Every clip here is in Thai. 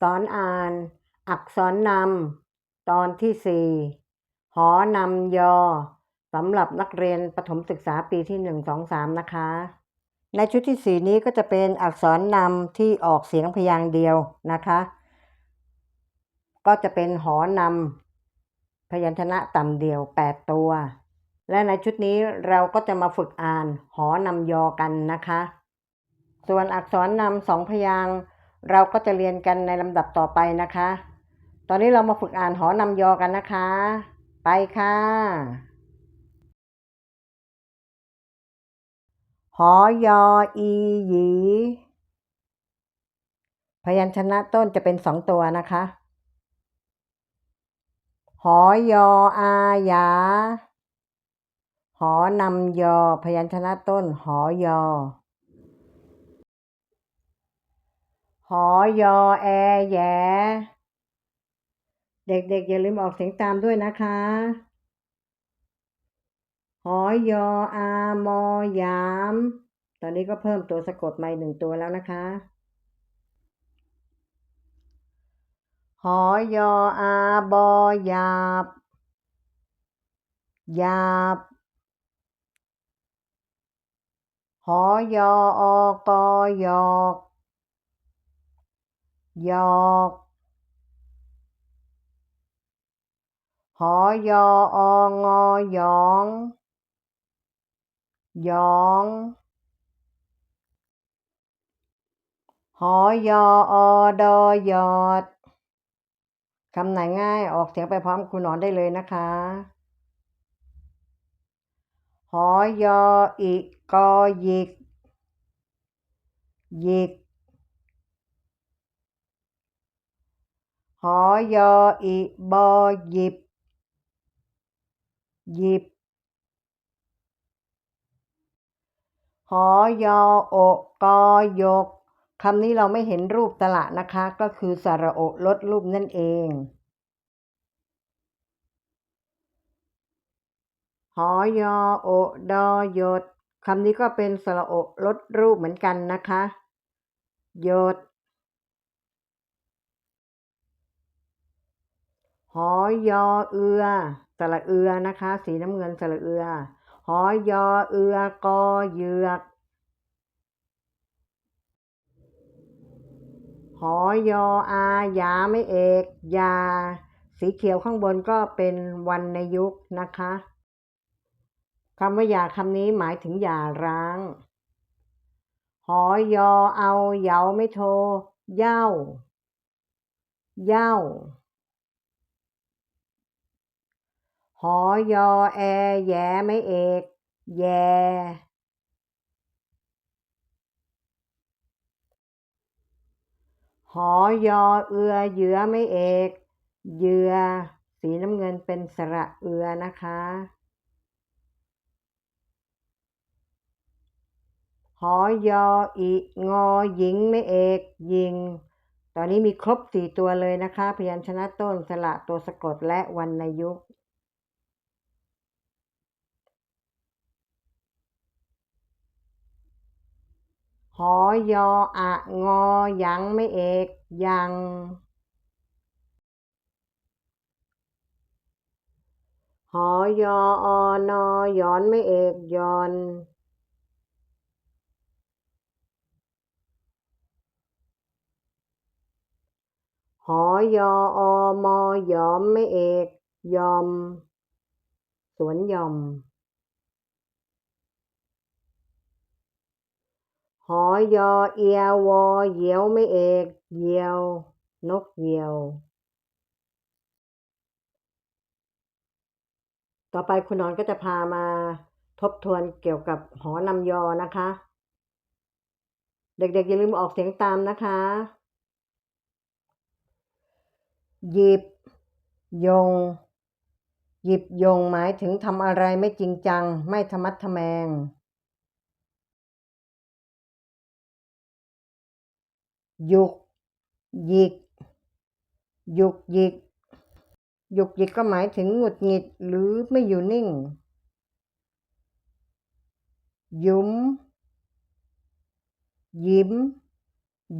สอนอ่าน อักษรนำตอนที่สี่หอนำยอสำหรับนักเรียนประถมศึกษาปีที่หนึ่งสองสามนะคะ ในชุดที่สี่นี้ก็จะเป็นอักษรนำที่ออกเสียงพยางค์เดียวนะคะ ก็จะเป็นหอนำพยัญชนะต่ำเดียวแปดตัว และในชุดนี้เราก็จะมาฝึกอ่านหอนำยอกันนะคะ ส่วนอักษรนำสองพยางค์ เราก็จะเรียนกันในลำดับต่อไปนะคะ ตอนนี้เรามาฝึกอ่านหอนำยอกันนะคะ ไปค่ะ หอยออีหยีพยัญชนะต้นจะเป็นสองตัวนะคะ หอยออาหยา หอนำยอ พยัญชนะต้น หอยอ หอยอแอแย เด็กๆอย่าลืมออกเสียงตามด้วยนะคะ หอยออามอยาม ตอนนี้ก็เพิ่มตัวสะกดมาอีกหนึ่งตัวแล้วนะคะ หอยออาบอยาบยาบ หอยออกอยอก ยอกหอยอองอยองยองหอยออดอยอดคำไหนง่ายออกเสียงไปพร้อมครูนอนได้เลยนะคะหอยออิกอยิกยิก หอยออิบอหยิบ หยิบ หอยอโอกอยกคำนี้เราไม่เห็นรูปตละนะคะ ก็คือสระโอลดรูปนั่นเองหอยอโอดอยดคำนี้ก็เป็นสระโอลดรูปเหมือนกันนะคะ ยด หอยอเอือสระเอือนะคะ สีน้ำเงินสระเอือ หอยอเอือกอเหยือกหอยออายาไม่เอกยา สีเขียวข้างบนก็เป็นวันในยุคนะคะคำว่ายาคำนี้หมายถึงยาร้าง หอยอเอาเยาไม่โท เย่าเย่า หอยอแอแยไม่เอก แยหอยอเอือเหยือไม่เอกเหยือ สีน้ำเงินเป็นสระเอือนะคะ หอยออีงอหญิงไม่เอก ยิง ตอนนี้มีครบสี่ตัวเลยนะคะ พยัญชนะต้นสระตัวสะกดและวรรณยุกต์ หอยออะงอยังไม่เอกยังหอยออนอยอนไม่เอกยอนหอยออมอยอมไม่เอกยอม สวนยอม หอยอเอียวอเหยียวไม่เอกเหยียว นกเหยียว ต่อไปคุณนอนก็จะพามาทบทวนเกี่ยวกับหอนำยอนะคะ เด็กๆอย่าลืมออกเสียงตามนะคะ หยิบ ยง หยิบยงหมายถึงทำอะไรไม่จริงจัง ไม่ทะมัดทแมง หยุกหยิกหยุกหยิกหยุกหยิกก็หมายถึงหงุดหงิดหรือไม่อยู่นิ่ง ยุ้ม ยิ้ม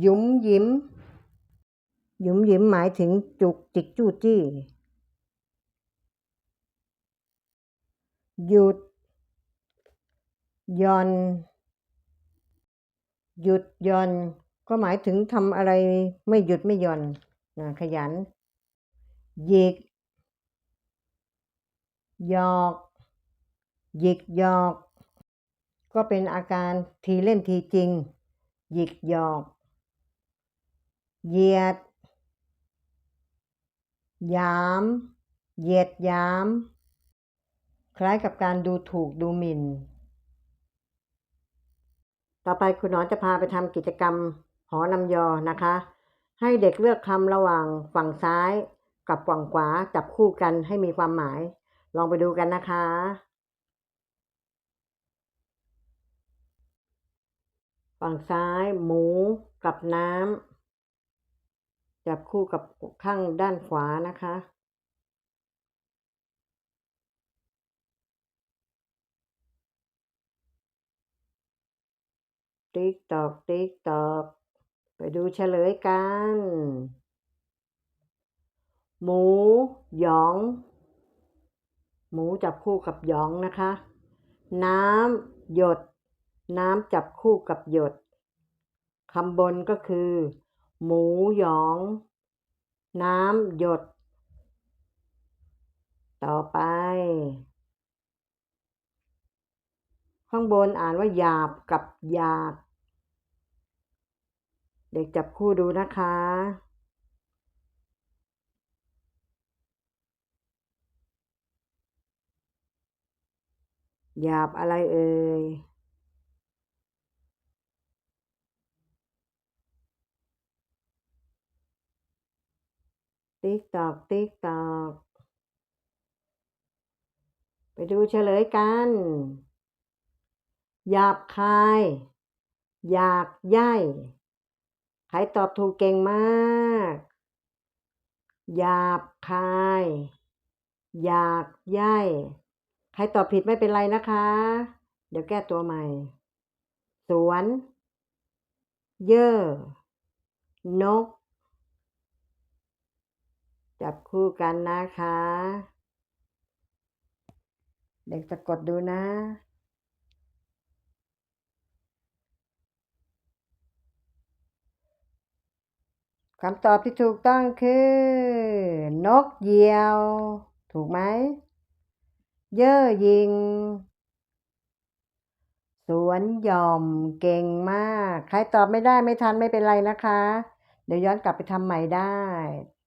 ยุ้มยิ้ม ยุมยิ้มหมายถึงจุกจิกจู้จี้ หยุด ย่อน หยุดย่อน ก็หมายถึงทำอะไรไม่หยุดไม่หย่อนนะขยันหยิกหยอกหยิกหยอก ก็เป็นอาการทีเล่นทีจริง หยิกหยอกเหยียดยาม เหยียดยาม คล้ายกับการดูถูกดูหมิ่น ต่อไปคุณหนอนจะพาไปทำกิจกรรม หอนำยอนะคะ ให้เด็กเลือกคำระหว่างฝั่งซ้ายกับฝั่งขวาจับคู่กันให้มีความหมาย ลองไปดูกันนะคะฝั่งซ้ายหมูกับน้ำจับคู่กับข้างด้านขวานะคะ ติ๊กตอกติ๊กตอก ไปดูเฉลยกัน หมู หยอง หมูจับคู่กับหยองนะคะ น้ำหยด น้ำจับคู่กับหยดคำบนก็คือ หมูหยอง น้ำหยด ต่อไป ข้างบนอ่านว่าหยาบกับหยาบ เด็กจับคู่ดูนะคะ หยาบอะไรเอ่ยติ๊กตอกติ๊กตอกไปดูเฉลยกัน หยาบคาย อยากย่ ใครตอบถูกเก่งมากหยาบคาย อยากใย่ใครตอบผิดไม่เป็นไรนะคะ เดี๋ยวแก้ตัวใหม่ สวน เย่อนก จับคู่กันนะคะ เด็กสะกดดูนะ คำตอบที่ถูกต้องคือ นกเหยี่ยว ถูกไหม เย่อหยิง สวนหย่อมเก่งมาก ใครตอบไม่ได้ไม่ทันไม่เป็นไรนะคะ เดี๋ยวย้อนกลับไปทำใหม่ได้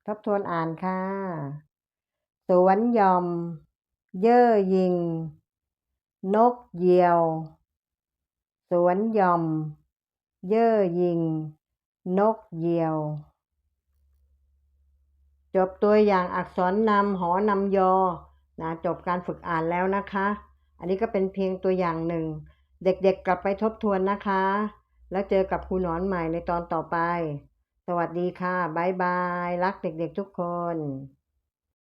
ทบทวนอ่านค่ะ สวนหย่อม เย่อหยิง นกเหยี่ยว สวนหย่อม เย่อหยิง นกเหยี่ยว จบตัวอย่างอักษรนำหอนำยอนะจบการฝึกอ่านแล้วนะคะ อันนี้ก็เป็นเพียงตัวอย่างหนึ่ง เด็กๆกลับไปทบทวนนะคะ แล้วเจอกับครูหนอนใหม่ในตอนต่อไป สวัสดีค่ะ บ๊ายบาย รักเด็กๆทุกคน